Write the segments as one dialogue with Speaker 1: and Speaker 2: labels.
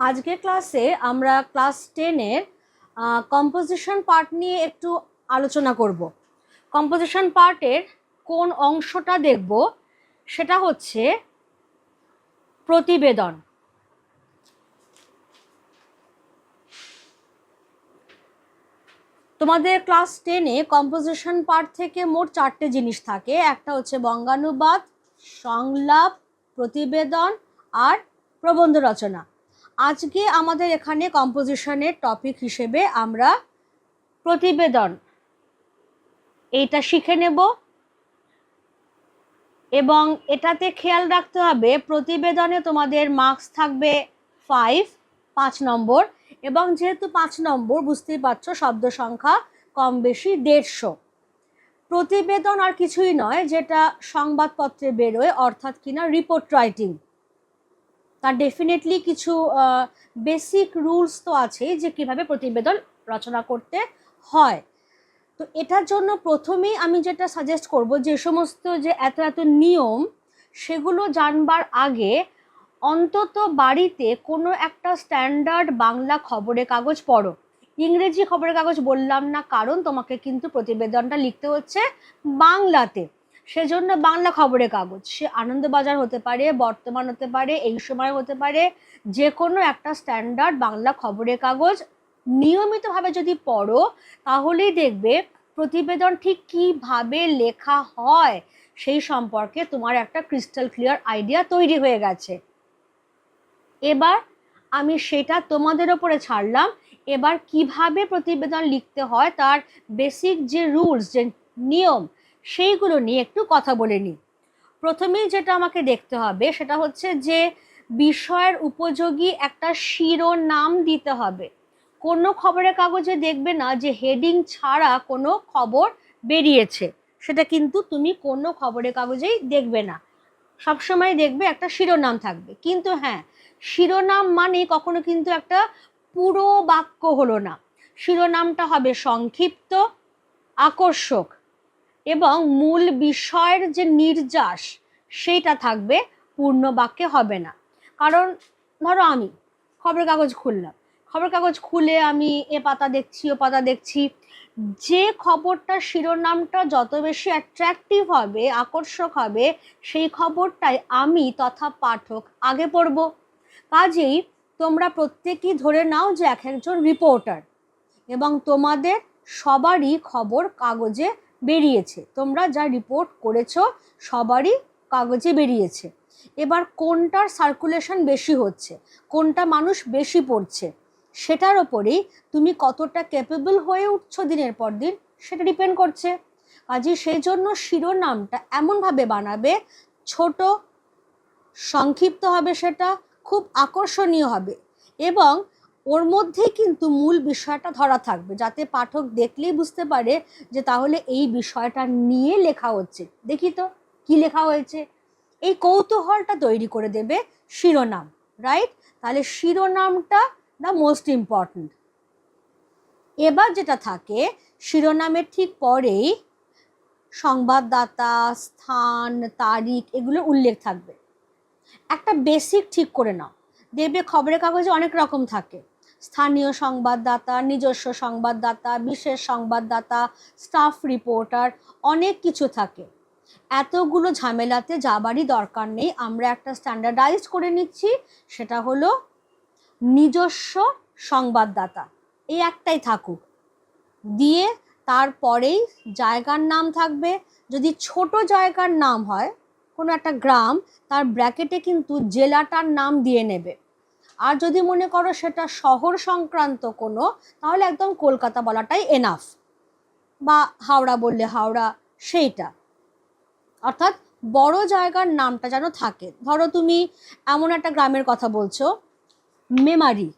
Speaker 1: আজকে ক্লাসে আমরা ক্লাস টেনের কম্পোজিশন পার্ট নিয়ে একটু আলোচনা করব। কম্পোজিশন পার্টের কোন অংশটা দেখব, সেটা হচ্ছে প্রতিবেদন। তোমাদের ক্লাস টেনে কম্পোজিশন পার্ট থেকে মোট চারটে জিনিস থাকে। একটা হচ্ছে বঙ্গানুবাদ, সংলাপ, প্রতিবেদন আর প্রবন্ধ রচনা। আজকে আমাদের এখানে কম্পোজিশনের টপিক হিসেবে আমরা প্রতিবেদন এইটা শিখে নেব এবং এটাতে খেয়াল রাখতে হবে, প্রতিবেদনে তোমাদের মার্কস থাকবে ফাইভ পাঁচ নম্বর এবং যেহেতু পাঁচ নম্বর, বুঝতেই পারছ শব্দ সংখ্যা কম বেশি দেড়শো। প্রতিবেদন আর কিছুই নয়, যেটা সংবাদপত্রে বেরোয়, অর্থাৎ কিনা রিপোর্ট রাইটিং তার ডেফিনেটলি কিছু বেসিক রুলস তো আছেই যে কীভাবে প্রতিবেদন রচনা করতে হয়। তো এটার জন্য প্রথমেই আমি যেটা সাজেস্ট করব যে সমস্ত যে এত এত নিয়ম, সেগুলো জানবার আগে অন্তত বাড়িতে কোনো একটা স্ট্যান্ডার্ড বাংলা খবরের কাগজ পড়ো। ইংরেজি খবরের কাগজ বললাম না, কারণ তোমাকে কিন্তু প্রতিবেদনটা লিখতে হচ্ছে বাংলাতে। সেজন্য বাংলা খবরের কাগজ। সে আনন্দবাজার হতে পারে, বর্তমান হতে পারে, এই সময় হতে পারে যে কোনো একটা স্ট্যান্ডার্ড বাংলা খবরের কাগজ। নিয়মিতভাবে যদি পড়ো, তাহলেই দেখবে প্রতিবেদন ঠিক কীভাবে লেখা হয়, সেই সম্পর্কে তোমার একটা ক্রিস্টাল ক্লিয়ার আইডিয়া তৈরি হয়ে গেছে। এবার আমি সেটা তোমাদের ওপরে ছাড়লাম। এবার কীভাবে প্রতিবেদন লিখতে হয়, তার বেসিক যে রুলস যে নিয়ম সেইগুলো নিয়ে একটু কথা বলে নিই। প্রথমেই যেটা আমাকে দেখতে হবে সেটা হচ্ছে যে বিষয়ের উপযোগী একটা শিরোনাম দিতে হবে। কোনো খবরের কাগজে দেখবে না যে হেডিং ছাড়া কোনো খবর বেরিয়েছে। সেটা কিন্তু তুমি কোনো খবরের কাগজেই দেখবে না। সবসময় দেখবে একটা শিরোনাম থাকবে। কিন্তু হ্যাঁ শিরোনাম মানে কখনো কিন্তু একটা পুরো বাক্য হলো না। শিরোনামটা হবে সংক্ষিপ্ত, আকর্ষক। এবং মূল বিষয়ের যে নির্যাস, সেইটা থাকবে পূর্ণ বাক্যে হবে না। কারণ ধরো আমি খবরের কাগজ খুললাম। খবরের কাগজ খুলে আমি এ পাতা দেখছি, ও পাতা দেখছি। যে খবরটা শিরোনামটা যত বেশি অ্যাট্রাকটিভ হবে, আকর্ষক হবে, সেই খবরটাই আমি তথা পাঠক আগে পড়ব। কাজেই তোমরা প্রত্যেকেই ধরে নাও যে এক একজন রিপোর্টার এবং তোমাদের সবারই খবর কাগজে বেরিয়েছে। তোমরা যা রিপোর্ট করেছ সবারই কাগজে বেরিয়েছে। এবার কোনটার সার্কুলেশন বেশি হচ্ছে? কোনটা মানুষ বেশি পড়ছে? সেটার ওপরেই তুমি কতটা ক্যাপেবল হয়ে উঠছো দিনের পর দিন, সেটা ডিপেন্ড করছে। কাজে সেই জন্য শিরোনামটা এমনভাবে বানাবে, ছোট, সংক্ষিপ্ত হবে সেটা, খুব আকর্ষণীয় হবে। এবং ওর মধ্যেই কিন্তু মূল বিষয়টা ধরা থাকবে। যাতে পাঠক দেখলেই বুঝতে পারে যে তাহলে এই বিষয়টা নিয়ে লেখা হচ্ছে। দেখি তো, কি লেখা হয়েছে? এই কৌতূহলটা তৈরি করে দেবে শিরোনাম রাইট তাহলে শিরোনামটা দ্য মোস্ট ইম্পর্ট্যান্ট এবার যেটা থাকে, শিরোনামের ঠিক পরেই সংবাদদাতা, স্থান, তারিখ এগুলো উল্লেখ থাকবে। একটা বেসিক ঠিক করে নাও। দেখবে খবরের কাগজে অনেক রকম থাকে। স্থানীয় সংবাদদাতা, নিজস্ব সংবাদদাতা, বিশেষ সংবাদদাতা, স্টাফ রিপোর্টার, অনেক কিছু থাকে। এতগুলো ঝামেলাতে যাবারই দরকার নেই। আমরা একটা স্ট্যান্ডার্ডাইজ করে নিচ্ছি, সেটা হলো নিজস্ব সংবাদদাতা। এই একটাই থাকুক। দিয়ে তারপরেই জায়গার নাম থাকবে। যদি ছোট জায়গার নাম হয়, কোনো একটা গ্রাম, তার ব্র্যাকেটে কিন্তু জেলাটার নাম দিয়ে নেবে। আর যদি মনে করো সেটা শহর সংক্রান্ত কোনো, তাহলে একদম কলকাতা বলাটাই এনাফ বা হাওড়া বললে হাওড়া, সেইটা। অর্থাৎ বড় জায়গার নামটা যেন থাকে। ধরো তুমি এমন একটা গ্রামের কথা বলছো, মেমারি।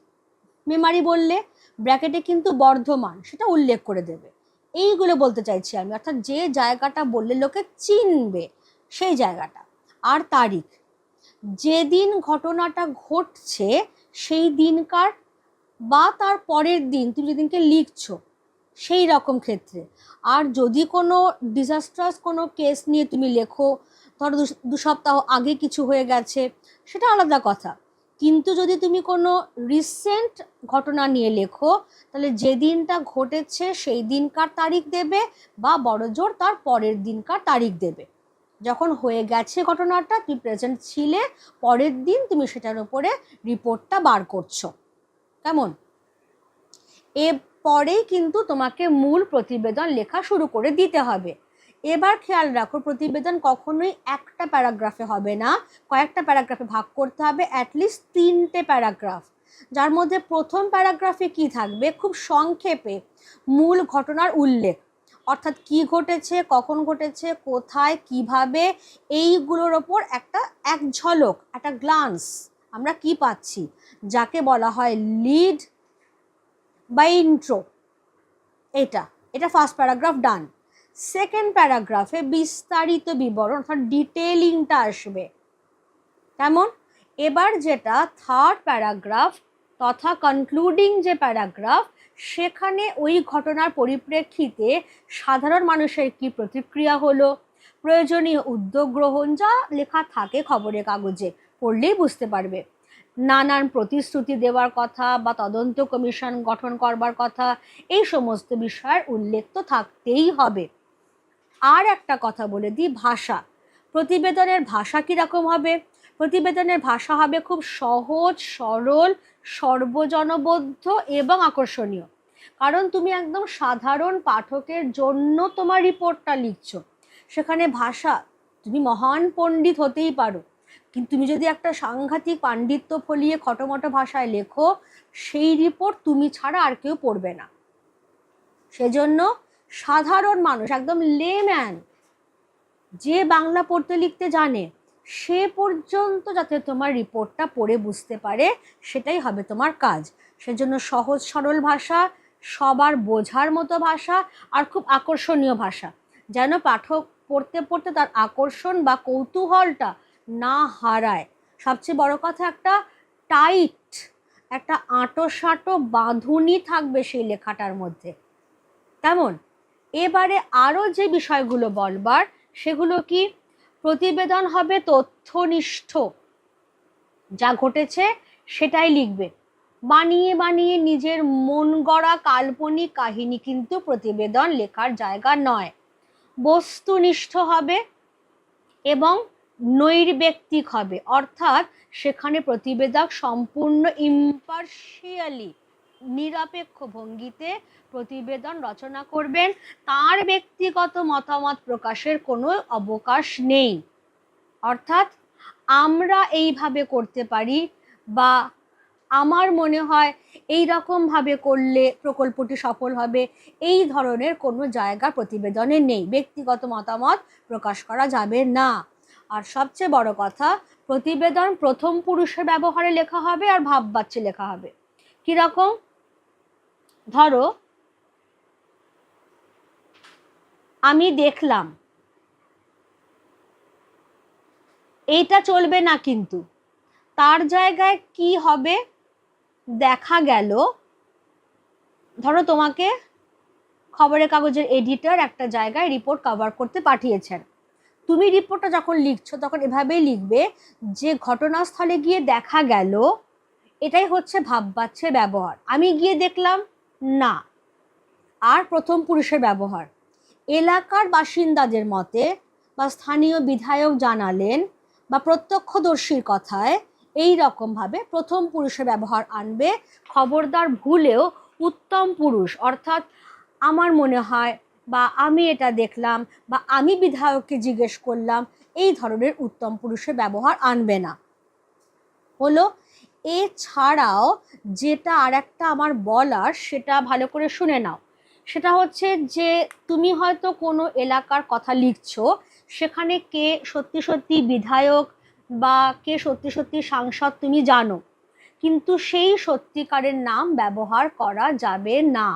Speaker 1: মেমারি বললে ব্র্যাকেটে কিন্তু বর্ধমান, সেটা উল্লেখ করে দেবে। এইগুলো বলতে চাইছি আমি। অর্থাৎ যে জায়গাটা বললে লোকে চিনবে, সেই জায়গাটা। আর তারিখ। যেদিন ঘটনাটা ঘটছে, সেই দিনকার বা তার পরের দিন তুমি যেদিনকে লিখছো, সেই রকম ক্ষেত্রে। আর যদি কোনো ডিজাস্ট্রাস কোনো কেস নিয়ে তুমি লেখো, ধরো দু সপ্তাহ আগে কিছু হয়ে গেছে, সেটা আলাদা কথা। কিন্তু যদি তুমি কোনো রিসেন্ট ঘটনা নিয়ে লেখো, তাহলে যে দিনটা ঘটেছে, সেই দিনকার তারিখ দেবে বা বড়জোর তার পরের দিনকার তারিখ দেবে। যখন হয়ে গেছে ঘটনাটা, তুমি প্রেজেন্ট ছিলে, পরের দিন তুমি সেটার উপরে রিপোর্টটা বার করছ। কেমন? এরপরেই কিন্তু তোমাকে মূল প্রতিবেদন লেখা শুরু করে দিতে হবে। এবার খেয়াল রাখো, প্রতিবেদন কখনোই একটা প্যারাগ্রাফে হবে না। কয়েকটা প্যারাগ্রাফে ভাগ করতে হবে অ্যাটলিস্ট তিনটে প্যারাগ্রাফ। যার মধ্যে প্রথম প্যারাগ্রাফে কি থাকবে? খুব সংক্ষেপে মূল ঘটনার উল্লেখ। অর্থাৎ কি ঘটেছে, কখন ঘটেছে, কোথায়, কীভাবে, এইগুলোর ওপর একটা এক ঝলক, একটা গ্লান্স আমরা কি পাচ্ছি? যাকে বলা হয় লিড বা ইন্ট্রো এটা এটা ফার্স্ট প্যারাগ্রাফ ডান সেকেন্ড প্যারাগ্রাফে বিস্তারিত বিবরণ, অর্থাৎ ডিটেলিংটা আসবে। কেমন? এবার যেটা থার্ড প্যারাগ্রাফ তথা কনক্লুডিং যে প্যারাগ্রাফ সেখানে ওই ঘটনার পরিপ্রেক্ষিতে সাধারণ মানুষের কি প্রতিক্রিয়া হলো? প্রয়োজনীয় উদ্যোগ গ্রহণ যা লেখা থাকে খবরের কাগজে, পড়লেই বুঝতে পারবে। নানান প্রতিশ্রুতি দেওয়ার কথা বা তদন্ত কমিশন গঠন করবার কথা, এই সমস্ত বিষয়ের উল্লেখ তো থাকতেই হবে। আর একটা কথা বলে দিই ভাষা। প্রতিবেদনের ভাষা কীরকম হবে? প্রতিবেদনের ভাষা হবে খুব সহজ, সরল, সর্বজনবদ্ধ এবং আকর্ষণীয়। কারণ তুমি একদম সাধারণ পাঠকের জন্য তোমার রিপোর্টটা লিখছ। সেখানে ভাষা, তুমি মহান পণ্ডিত হতেই পারো। কিন্তু তুমি যদি একটা সাংঘাতিক পাণ্ডিত্য ফলিয়ে খটোমটো ভাষায় লেখো, সেই রিপোর্ট তুমি ছাড়া আর কেউ পড়বে না। সেজন্য সাধারণ মানুষ, একদম লেম্যান যে বাংলা পড়তে লিখতে জানে সে পর্যন্ত যাতে তোমার রিপোর্টটা পড়ে বুঝতে পারে, সেটাই হবে তোমার কাজ। সেজন্য সহজ, সরল ভাষা, সবার বোঝার মতো ভাষা, আর খুব আকর্ষণীয় ভাষা। যেন পাঠক পড়তে পড়তে তার আকর্ষণ বা কৌতূহলটা না হারায়। সবচেয়ে বড় কথা একটা টাইট একটা আঁটো সাঁটো বাঁধুনি থাকবে সেই লেখাটার মধ্যে। তেমন এবারে আরও যে বিষয়গুলো বলবার, সেগুলো কি? প্রতিবেদন হবে তথ্যনিষ্ঠ। যা ঘটেছে সেটাই লিখবে। বানিয়ে বানিয়ে নিজের মন গড়া কাল্পনিক কাহিনী কিন্তু প্রতিবেদন লেখার জায়গা নয়। বস্তুনিষ্ঠ হবে এবং নৈর্ব্যক্তিক হবে। অর্থাৎ সেখানে প্রতিবেদক সম্পূর্ণ ইম্পার্শিয়ালি নিরপেক্ষ ভঙ্গিতে প্রতিবেদন রচনা করবেন। তার ব্যক্তিগত মতামত প্রকাশের কোনো অবকাশ নেই। অর্থাৎ, আমরা এইভাবে করতে পারি বা আমার মনে হয় এই রকমভাবে করলে প্রকল্পটি সফল হবে, এই ধরনের কোনো জায়গা প্রতিবেদনে নেই। ব্যক্তিগত মতামত প্রকাশ করা যাবে না। আর সবচেয়ে বড় কথা, প্রতিবেদন প্রথম পুরুষের ব্যবহারে লেখা হবে আর ভাববাচ্চে লেখা হবে। কীরকম? ধরো, আমি দেখলাম, এইটা চলবে না কিন্তু। তার জায়গায় কি হবে দেখা গেল। ধরো তোমাকে খবরের কাগজের এডিটর একটা জায়গায় রিপোর্ট কভার করতে পাঠিয়েছেন। তুমি রিপোর্টটা যখন লিখছো, তখন এভাবেই লিখবে যে ঘটনাস্থলে গিয়ে দেখা গেল, এটাই হচ্ছে ভাববাচ্ছের ব্যবহার। আমি গিয়ে দেখলাম না। আর প্রথম পুরুষের ব্যবহার। এলাকার বাসিন্দাদের মতে বা স্থানীয় বিধায়ক জানালেন বা প্রত্যক্ষদর্শীর কথায় এই রকমভাবে প্রথম পুরুষের ব্যবহার আনবে, খবরদার ভুলেও উত্তম পুরুষ। অর্থাৎ আমার মনে হয় বা আমি এটা দেখলাম বা আমি বিধায়ককে জিজ্ঞেস করলাম, এই ধরনের উত্তম পুরুষের ব্যবহার আনবে না। হলো এছাড়াও যেটা আর একটা আমার বলার, সেটা ভালো করে শুনে নাও। সেটা হচ্ছে যে, তুমি হয়তো কোনো এলাকার কথা লিখছো, সেখানে কে সত্যি সত্যি বিধায়ক বা কে সত্যি সত্যি সাংসদ তুমি জানো, কিন্তু সেই সত্যিকারের নাম ব্যবহার করা যাবে না।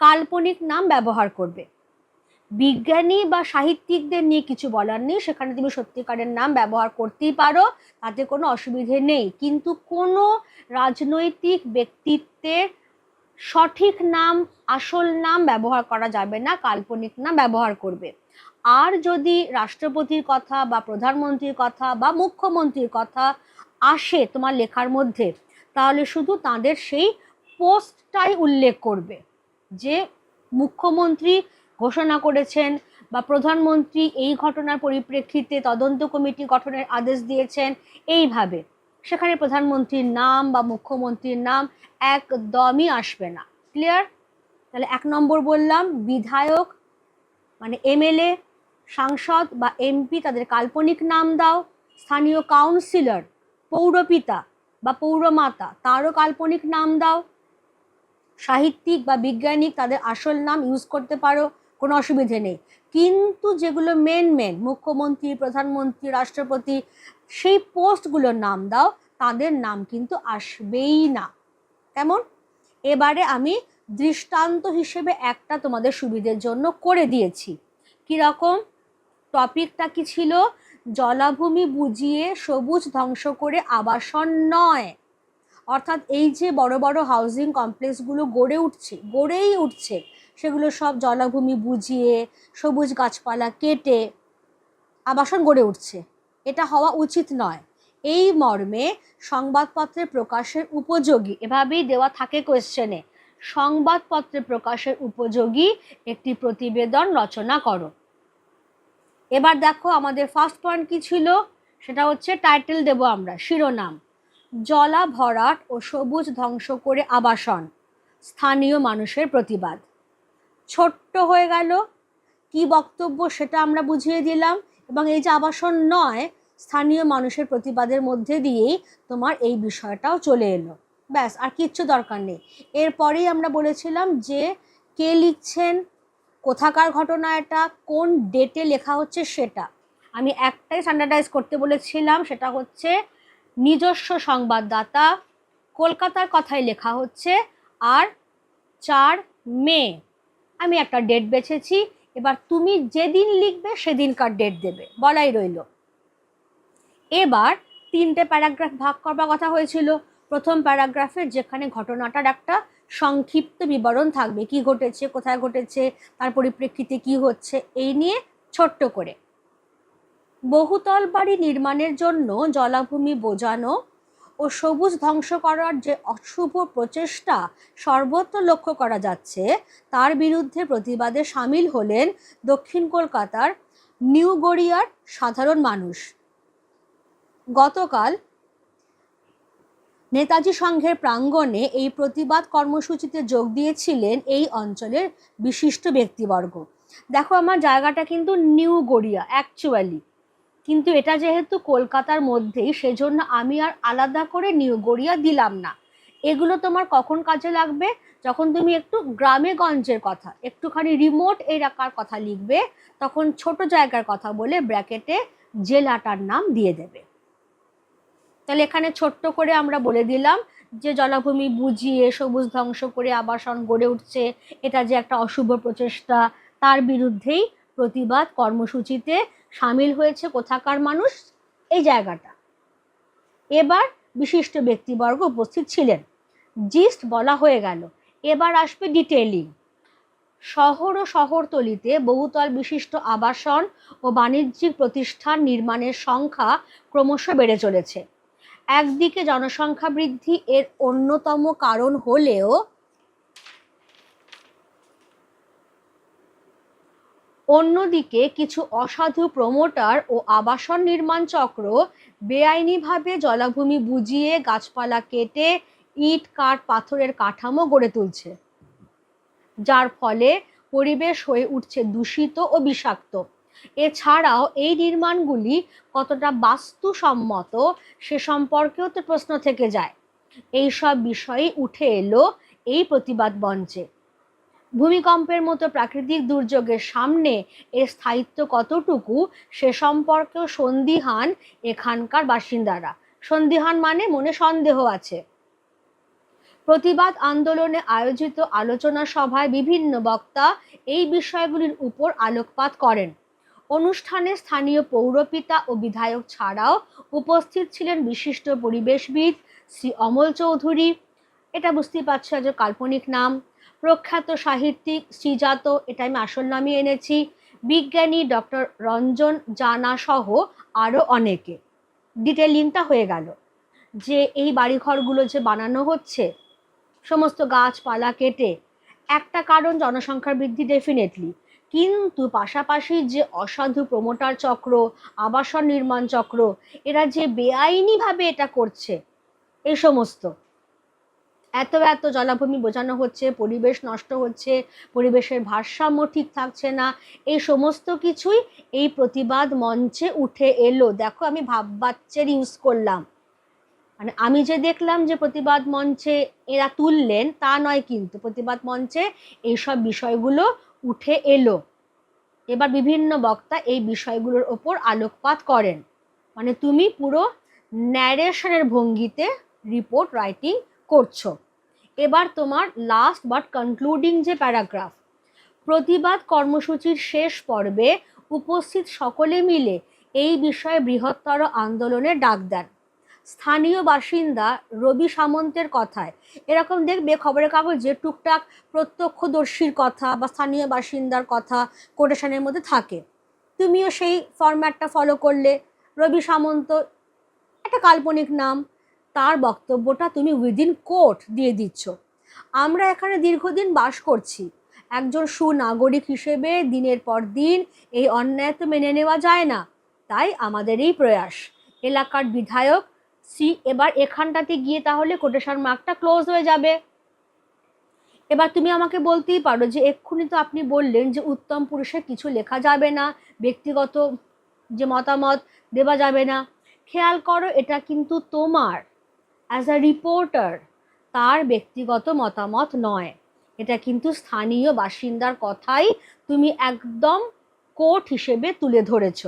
Speaker 1: কাল্পনিক নাম ব্যবহার করবে। বিজ্ঞানী বা সাহিত্যিকদের নিয়ে কিছু বলার নেই। সেখানে তুমি সত্যিকারের নাম ব্যবহার করতেই পারো, তাতে কোনো অসুবিধে নেই। কিন্তু কোনো রাজনৈতিক ব্যক্তিত্বের সঠিক নাম, আসল নাম ব্যবহার করা যাবে না, কাল্পনিক নাম ব্যবহার করবে। আর যদি রাষ্ট্রপতির কথা বা প্রধানমন্ত্রীর কথা বা মুখ্যমন্ত্রীর কথা আসে তোমার লেখার মধ্যে, তাহলে শুধু তাদের সেই পোস্টটাই উল্লেখ করবে যে মুখ্যমন্ত্রী ঘোষণা করেছেন বা প্রধানমন্ত্রী এই ঘটনার পরিপ্রেক্ষিতে তদন্ত কমিটি গঠনের আদেশ দিয়েছেন এইভাবে। সেখানে প্রধানমন্ত্রীর নাম বা মুখ্যমন্ত্রীর নাম একদমই আসবে না। ক্লিয়ার? তাহলে এক নম্বর বললাম, বিধায়ক মানে এমএলএ, সাংসদ বা এমপি তাদের কাল্পনিক নাম দাও, স্থানীয় কাউন্সিলর, পৌরপিতা বা পৌরমাতা তারও কাল্পনিক নাম দাও, সাহিত্যিক বা বিজ্ঞানিক তাদের আসল নাম ইউজ করতে পারো কোনো অসুবিধে নেই। কিন্তু যেগুলো মেন মেন মুখ্যমন্ত্রী, প্রধানমন্ত্রী, রাষ্ট্রপতি, সেই পোস্টগুলোর নাম দাও, তাদের নাম কিন্তু আসবেই না। কেমন? এবারে আমি দৃষ্টান্ত হিসেবে একটা তোমাদের সুবিধের জন্য করে দিয়েছি। কীরকম? টপিকটা কি ছিল? জলাভূমি বুঝিয়ে সবুজ ধ্বংস করে আবাসন নয়। অর্থাৎ এই যে বড় বড় হাউজিং কমপ্লেক্সগুলো গড়ে উঠছে, গড়েই উঠছে সেগুলো সব জলাভূমি বুঝিয়ে সবুজ গাছপালা কেটে আবাসন গড়ে উঠছে। এটা হওয়া উচিত নয়। এই মর্মে সংবাদপত্রে প্রকাশের উপযোগী, এভাবেই দেওয়া থাকে কোয়েশ্চেনে সংবাদপত্রে প্রকাশের উপযোগী একটি প্রতিবেদন রচনা করো। এবার দেখো আমাদের ফার্স্ট পয়েন্ট কি ছিল? সেটা হচ্ছে টাইটেল দেব আমরা, শিরোনাম। জলা ভরাট ও সবুজ ধ্বংস করে আবাসন। স্থানীয় মানুষের প্রতিবাদ। ছোট্ট হয়ে গেল। কি বক্তব্য সেটা আমরা বুঝিয়ে দিলাম এবং এই যে আবাসন নয়, স্থানীয় মানুষের প্রতিবাদের মধ্যে দিয়েই তোমার এই বিষয়টাও চলে এলো। ব্যাস, আর কিচ্ছু দরকার নেই। এরপরেই আমরা বলেছিলাম যে কে লিখছেন, কোথাকার ঘটনা এটা, কোন ডেটে লেখা হচ্ছে সেটা। আমি একটাই স্ট্যান্ডার্ডাইজ করতে বলেছিলাম, সেটা হচ্ছে নিজস্ব সংবাদদাতা, কলকাতার কথাই লেখা হচ্ছে, আর চার মে। আমি একটা ডেট বেছেছি, এবার তুমি যেদিন লিখবে সেদিনকার ডেট দেবে, বলাই রইল। এবার তিনটে প্যারাগ্রাফ ভাগ করবার কথা হয়েছিল। প্রথম প্যারাগ্রাফের যেখানে ঘটনাটার একটা সংক্ষিপ্ত বিবরণ থাকবে, কি ঘটেছে, কোথায় ঘটেছে, তার পরিপ্রেক্ষিতে কি হচ্ছে, এই নিয়ে ছোট্ট করে। বহুতল বাড়ি নির্মাণের জন্য জলাভূমি বোঝানো ও সবুজ ধ্বংস করার যে অশুভ প্রচেষ্টা সর্বত্র লক্ষ্য করা যাচ্ছে, তার বিরুদ্ধে প্রতিবাদে সামিল হলেন দক্ষিণ কলকাতার নিউ গড়িয়ার সাধারণ মানুষ। গতকাল নেতাজি সংঘের প্রাঙ্গণে এই প্রতিবাদ কর্মসূচিতে যোগ দিয়েছিলেন এই অঞ্চলের বিশিষ্ট ব্যক্তিবর্গ। দেখো আমার জায়গাটা কিন্তু নিউ গড়িয়া অ্যাকচুয়ালি কিন্তু এটা যেহেতু কলকাতার মধ্যেই, সেজন্য আমি আর আলাদা করে নিউ গড়িয়া দিলাম না। এগুলো তোমার কখন কাজে লাগবে? যখন তুমি একটু গ্রামে গঞ্জের কথা, একটুখানি রিমোট এলাকার কথা লিখবে, তখন ছোট জায়গার কথা বলে ব্র্যাকেটে জেলাটার নাম দিয়ে দেবে। তাহলে এখানে ছোট্ট করে আমরা বলে দিলাম যে, জলাভূমি বুঝিয়ে, সবুজ ধ্বংস করে আবাসন গড়ে উঠছে, এটা যে একটা অশুভ প্রচেষ্টা, তার বিরুদ্ধেই প্রতিবাদ কর্মসূচিতে সামিল হয়েছে কোথাকার মানুষ? এই জায়গাটা। এবার বিশিষ্ট ব্যক্তিবর্গ উপস্থিত ছিলেন। জিস্ট বলা হয়ে গেল, এবার আসবে ডিটেলিং শহর ও শহরতলিতে বহুতল বিশিষ্ট আবাসন ও বাণিজ্যিক প্রতিষ্ঠান নির্মাণের সংখ্যা ক্রমশ বেড়ে চলেছে। একদিকে জনসংখ্যা বৃদ্ধি এর অন্যতম কারণ হলেও অন্যদিকে কিছু অসাধু প্রমোটার ও আবাসন নির্মাণ চক্র বেআইনিভাবে জলাভূমি বুঝিয়ে গাছপালা কেটে ইট, কাঠ, পাথরের কাঠামো গড়ে তুলছে। যার ফলে পরিবেশ হয়ে উঠছে দূষিত ও বিষাক্ত। এছাড়াও এই নির্মাণগুলি কতটা বাস্তুসম্মত সে সম্পর্কেও তো প্রশ্ন থেকে যায়। এই সব বিষয়ে উঠে এলো এই প্রতিবাদ মঞ্চে। ভূমিকম্পের মতো প্রাকৃতিক দুর্যোগের সামনে এর স্থায়িত্ব কতটুকু, সে সম্পর্কেও সন্দিহান এখানকার বাসিন্দারা। সন্দিহান মানে মনে সন্দেহ আছে। প্রতিবাদ আন্দোলনে আয়োজিত আলোচনা সভায় বিভিন্ন বক্তা এই বিষয়গুলির উপর আলোকপাত করেন। অনুষ্ঠানে স্থানীয় পৌরপিতা ও বিধায়ক ছাড়াও উপস্থিত ছিলেন বিশিষ্ট পরিবেশবিদ শ্রী অমল চৌধুরী। এটা বুঝতেই পারছ যে কাল্পনিক নাম। প্রখ্যাত সাহিত্যিক শ্রীজাত এটা আমি আসল নামই এনেছি। বিজ্ঞানী ডক্টর রঞ্জন জানা সহ আরও অনেকে। ডিটেলিংটা হয়ে গেল। যে এই বাড়িঘরগুলো যে বানানো হচ্ছে, সমস্ত গাছপালা কেটে, একটা কারণ জনসংখ্যার বৃদ্ধি ডেফিনেটলি কিন্তু পাশাপাশি যে অসাধু প্রমোটার চক্র, আবাসন নির্মাণ চক্র, এরা যে বেআইনিভাবে এটা করছে, এই সমস্ত। এত এত জলাভূমি বোঝানো হচ্ছে, পরিবেশ নষ্ট হচ্ছে, পরিবেশের ভারসাম্য ঠিক থাকছে না এই সমস্ত কিছুই এই প্রতিবাদ মঞ্চে উঠে এলো। দেখো, আমি ভাববাচ্চের ইউজ করলাম। মানে আমি যে দেখলাম যে প্রতিবাদ মঞ্চে এরা তুললেন, তা নয় কিন্তু, প্রতিবাদ মঞ্চে এইসব বিষয়গুলো উঠে এলো। এবার বিভিন্ন বক্তা এই বিষয়গুলোর ওপর আলোকপাত করেন। মানে তুমি পুরো ন্যারেশনের ভঙ্গিতে রিপোর্ট রাইটিং করছ। এবার তোমার লাস্ট বাট কনক্লুডিং যে প্যারাগ্রাফ প্রতিবাদ কর্মসূচির শেষ পর্বে উপস্থিত সকলে মিলে এই বিষয়ে বৃহত্তর আন্দোলনের ডাক দেন। স্থানীয় বাসিন্দা রবি সামন্তের কথায়, এরকম দেখবে খবরের কাগজে টুকটাক প্রত্যক্ষদর্শীর কথা বা স্থানীয় বাসিন্দার কথা কোটেশনের মধ্যে থাকে। তুমিও সেই ফরম্যাটটা ফলো করলে। রবি সামন্ত, একটা কাল্পনিক নাম। তার বক্তব্যটা তুমি উইদিন কোর্ট দিয়ে দিচ্ছ। আমরা এখানে দীর্ঘদিন বাস করছি। একজন সুনাগরিক হিসেবে দিনের পর দিন এই অন্যায় তো মেনে নেওয়া যায় না। তাই আমাদের এই প্রয়াস। এলাকার বিধায়ক, সি, এবার এখানটাতে গিয়ে তাহলে কোটেশন মার্কটা ক্লোজ হয়ে যাবে। এবার তুমি আমাকে বলতেই পারো যে এক্ষুনি তো আপনি বললেন যে উত্তম পুরুষের কিছু লেখা যাবে না, ব্যক্তিগত যে মতামত দেওয়া যাবে না। খেয়াল করো, এটা কিন্তু তোমার অ্যাজ আ রিপোর্টার তার ব্যক্তিগত মতামত নয়। এটা কিন্তু স্থানীয় বাসিন্দার কথাই তুমি একদম কোট হিসেবে তুলে ধরেছ।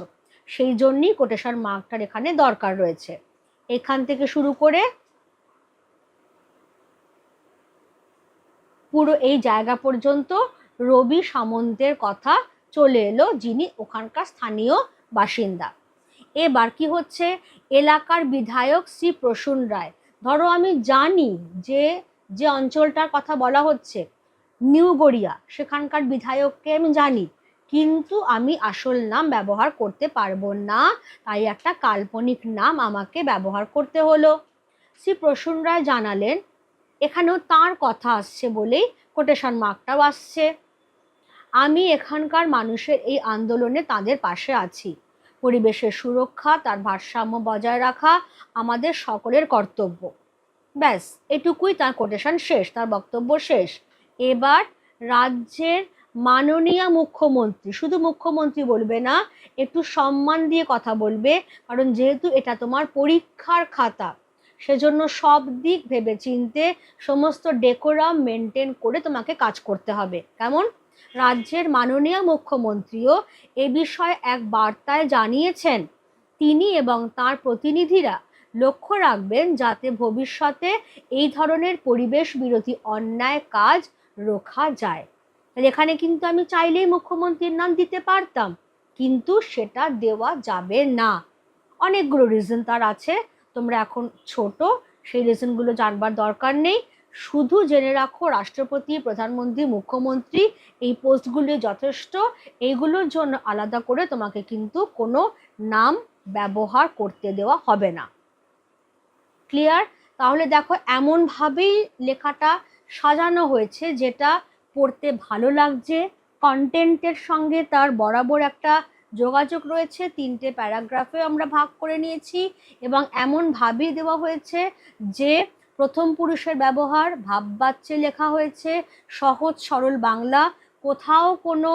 Speaker 1: সেই জন্যই কোটেশন মার্কটার এখানে দরকার রয়েছে। এখান থেকে শুরু করে পুরো এই জায়গা পর্যন্ত রবি সামন্তের কথা চলে এলো যিনি ওখানকার স্থানীয় বাসিন্দা। এবার কি হচ্ছে? এলাকার বিধায়ক শ্রী প্রসূন রায়। ধরো আমি জানি যে যে অঞ্চলটার কথা বলা হচ্ছে, নিউ গড়িয়া, সেখানকার বিধায়ককে আমি জানি, কিন্তু আমি আসল নাম ব্যবহার করতে পারব না, তাই একটা কাল্পনিক নাম আমাকে ব্যবহার করতে হলো। শ্রী প্রসূন রায় জানালেন, এখানেও তার কথা আসছে বলেই কোটেশন মার্কটাও আসছে। আমি এখানকার মানুষের এই আন্দোলনে তাদের পাশে আছি। পরিবেশের সুরক্ষা, তার ভারসাম্য বজায় রাখা আমাদের সকলের কর্তব্য। ব্যাস, এটুকুই তার কোটেশন শেষ, তার বক্তব্য শেষ। এবার রাজ্যের মাননীয় মুখ্যমন্ত্রী, শুধু মুখ্যমন্ত্রী বলবে না, একটু সম্মান দিয়ে কথা বলবে, কারণ যেহেতু এটা তোমার পরীক্ষার খাতা, সেজন্য সব দিক ভেবে চিনতে সমস্ত ডেকোরাম মেনটেন করে তোমাকে কাজ করতে হবে। কেমন? রাজ্যের মাননীয় মুখ্যমন্ত্রীও এ বিষয়ে এক বার্তায় জানিয়েছেন। তিনি এবং তার প্রতিনিধিরা লক্ষ্য রাখবেন যাতে ভবিষ্যতে এই ধরনের পরিবেশ বিরোধী অন্যায় কাজ রোখা যায়। এখানে কিন্তু আমি চাইলেই মুখ্যমন্ত্রীর নাম দিতে পারতাম, কিন্তু সেটা দেওয়া যাবে না। অনেকগুলো রিজন তার আছে, তোমরা এখন ছোট, সেই রিজনগুলো জানবার দরকার নেই। শুধু জেনে রাখো, রাষ্ট্রপতি, প্রধানমন্ত্রী, মুখ্যমন্ত্রী, এই পোস্টগুলি যথেষ্ট। এইগুলোর জন্য আলাদা করে তোমাকে কিন্তু কোনো নাম ব্যবহার করতে দেওয়া হবে না। ক্লিয়ার? তাহলে দেখো, এমনভাবেই লেখাটা সাজানো হয়েছে যেটা পড়তে ভালো লাগছে। কন্টেন্টের সঙ্গে তার বরাবর একটা যোগাযোগ রয়েছে। তিনটে প্যারাগ্রাফে আমরা ভাগ করে নিয়েছি এবং এমনভাবেই দেওয়া হয়েছে যে প্রথম পুরুষের ব্যবহার ভাববাচ্চে লেখা হয়েছে, সহজ সরল বাংলা, কোথাও কোনো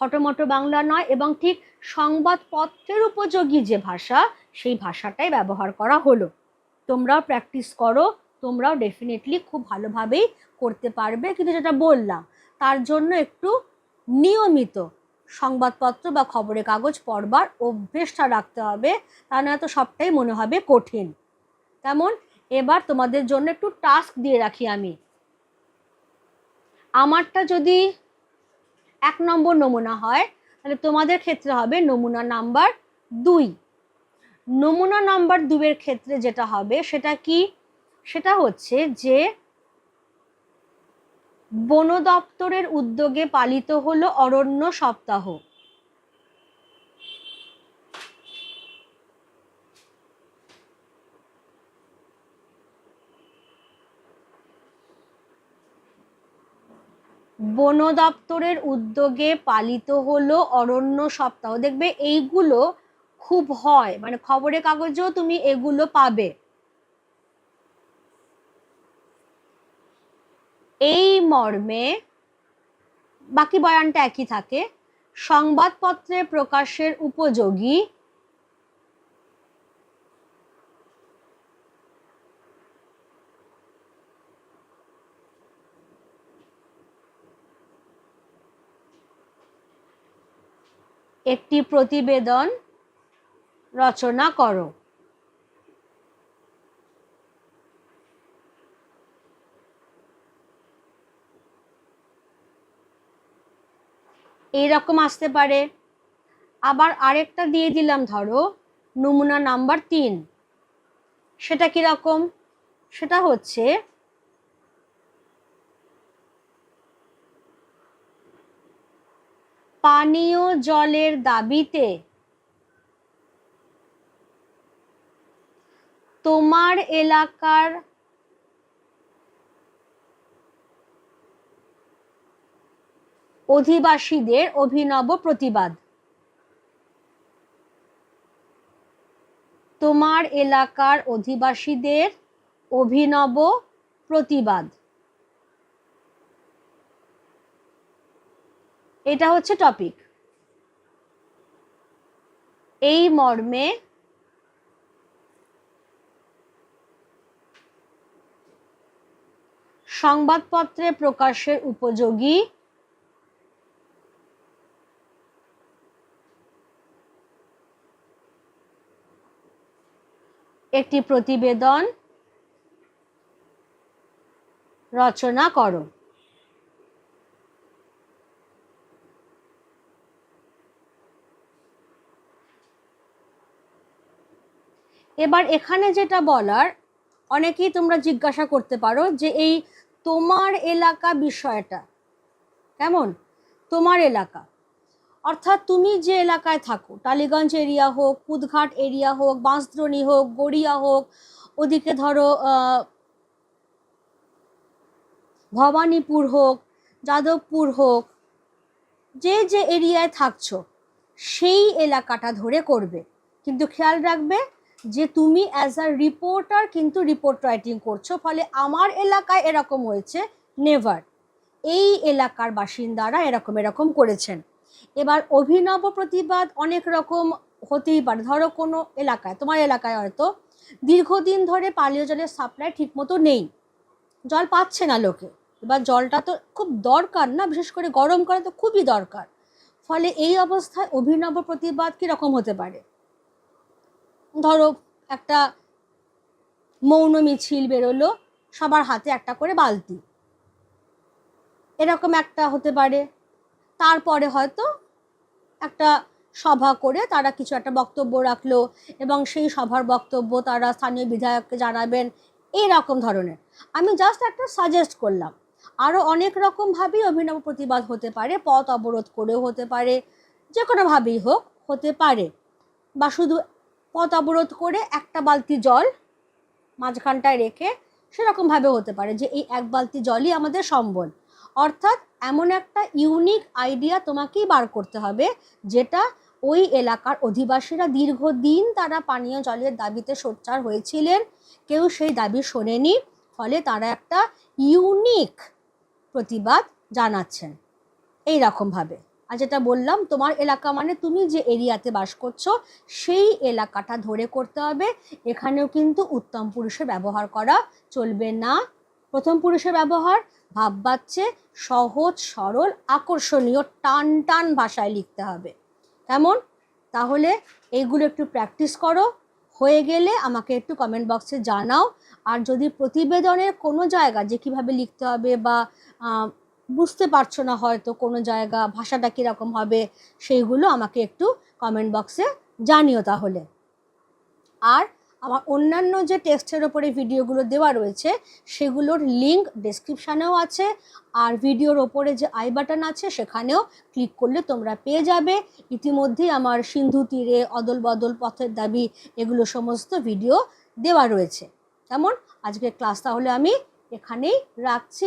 Speaker 1: খটোমটো বাংলা নয় এবং ঠিক সংবাদপত্রের উপযোগী যে ভাষা, সেই ভাষাটাই ব্যবহার করা হলো। তোমরাও প্র্যাকটিস করো, তোমরাও ডেফিনেটলি খুব ভালোভাবেই করতে পারবে। কিন্তু যেটা বললাম, তার জন্য একটু নিয়মিত সংবাদপত্র বা খবরের কাগজ পড়বার অভ্যেসটা রাখতে হবে, তা না তো সবটাই মনে হবে কঠিন। তেমন এবার তোমাদের জন্য একটু টাস্ক দিয়ে রাখি আমি। আমারটা যদি এক নম্বর নমুনা হয়, তাহলে তোমাদের ক্ষেত্রে হবে নমুনা নাম্বার দুই। নমুনা নাম্বার দুয়ের ক্ষেত্রে যেটা হবে, সেটা কি? সেটা হচ্ছে যে বন দপ্তরের উদ্যোগে পালিত হলো অরণ্য সপ্তাহ। বন দপ্তরের উদ্যোগে পালিত হলো অরণ্য সপ্তাহ। দেখবে এইগুলো খুব হয় মানে খবরের কাগজেও তুমি এগুলো পাবে। এই মর্মে বাকি বয়ানটা একই থাকে সংবাদপত্রে প্রকাশের উপযোগী একটি প্রতিবেদন রচনা করো। এইরকম আসতে পারে। আবার আরেকটা দিয়ে দিলাম, ধরো, নমুনা নাম্বার তিন। সেটা কীরকম? সেটা হচ্ছে পানীয় জলের দাবিতে তোমার এলাকার অধিবাসীদের অভিনব প্রতিবাদ। তোমার এলাকার অধিবাসীদের অভিনব প্রতিবাদ। এটা হচ্ছে টপিক এই মর্মে সংবাদপত্রে প্রকাশের উপযোগী একটি প্রতিবেদন রচনা করো। এবার এখানে যেটা বলার, অনেকেই তোমরা জিজ্ঞাসা করতে পারো যে এই তোমার এলাকা বিষয়টা কেমন? তোমার এলাকা। অর্থাৎ তুমি যে এলাকায় থাকো, টালিগঞ্জ এরিয়া হোক কুদঘাট এরিয়া হোক, বাঁশদ্রণী হোক, গড়িয়া হোক, ওদিকে ধরো ভবানীপুর হোক, যাদবপুর হোক, যে যে এরিয়ায় থাকছো, সেই এলাকাটা ধরে করবে। কিন্তু খেয়াল রাখবে যে তুমি অ্যাজ আ রিপোর্টার কিন্তু রিপোর্ট রাইটিং করছ, ফলে আমার এলাকায় এরকম হয়েছে নেভার এই এলাকার বাসিন্দারা এরকম এরকম করেছেন। এবার অভিনব প্রতিবাদ অনেক রকম হতেই পারে। ধরো কোনো এলাকায়, তোমার এলাকায় হয়তো দীর্ঘদিন ধরে পানীয় জলের সাপ্লাই ঠিকমতো নেই। জল পাচ্ছে না লোকে। এবার জলটা তো খুব দরকার না, বিশেষ করে গরমকালে তো খুবই দরকার। ফলে এই অবস্থায় অভিনব প্রতিবাদ কীরকম হতে পারে? ধরো একটা মৌন মিছিল বেরোলো, সবার হাতে একটা করে বালতি। এরকম একটা হতে পারে। তারপরে হয়তো একটা সভা করে তারা কিছু একটা বক্তব্য রাখল এবং সেই সভার বক্তব্য তারা স্থানীয় বিধায়ককে জানাবেন এইরকম ধরনের। আমি জাস্ট একটা সাজেস্ট করলাম। আরও অনেক রকমভাবেই অভিনব প্রতিবাদ হতে পারে, পথ অবরোধ করেও হতে পারে যে কোনোভাবেই হোক, হতে পারে। বা শুধু পথ অবরোধ করে একটা বালতি জল মাঝখানটায় রেখে সেরকমভাবে হতে পারে যে এই এক বালতি জলই আমাদের সম্বল। অর্থাৎ এমন একটা ইউনিক আইডিয়া তোমাকেই বার করতে হবে যেটা ওই এলাকার অধিবাসীরা দীর্ঘদিন তারা পানীয় জলের দাবিতে সোচ্চার হয়েছিলেন। কেউ সেই দাবি শোনেনি, ফলে তারা একটা ইউনিক প্রতিবাদ জানাচ্ছেন। এই রকমভাবে। আর যেটা বললাম, তোমার এলাকা মানে তুমি যে এরিয়াতে বাস করছ, সেই এলাকাটা ধরে করতে হবে। এখানেও কিন্তু উত্তম পুরুষের ব্যবহার করা চলবে না। প্রথম পুরুষের ব্যবহার ভাববাচ্ছে, সহজ, সরল, আকর্ষণীয়, টান টান ভাষায় লিখতে হবে। কেমন? তাহলে এইগুলো একটু প্র্যাকটিস করো। হয়ে গেলে আমাকে একটু কমেন্ট বক্সে জানাও। আর যদি প্রতিবেদনের কোনো জায়গা যে কীভাবে লিখতে হবে বা বুঝতে পারছ না হয়তো কোনো জায়গা, ভাষাটা কীরকম হবে, সেইগুলো আমাকে একটু কমেন্ট বক্সে জানিও তাহলে। আর আমার অন্যান্য যে টেক্সটের ওপরে ভিডিওগুলো দেওয়া রয়েছে, সেগুলোর লিঙ্ক ডেসক্রিপশানেও আছে, আর ভিডিওর ওপরে যে আই বাটন আছে, সেখানেও ক্লিক করলে তোমরা পেয়ে যাবে। ইতিমধ্যেই আমার সিন্ধু তীরে অদল বদল পথের দাবি, এগুলো সমস্ত ভিডিও দেওয়া রয়েছে। কেমন? আজকের ক্লাস তাহলে আমি এখানেই রাখছি।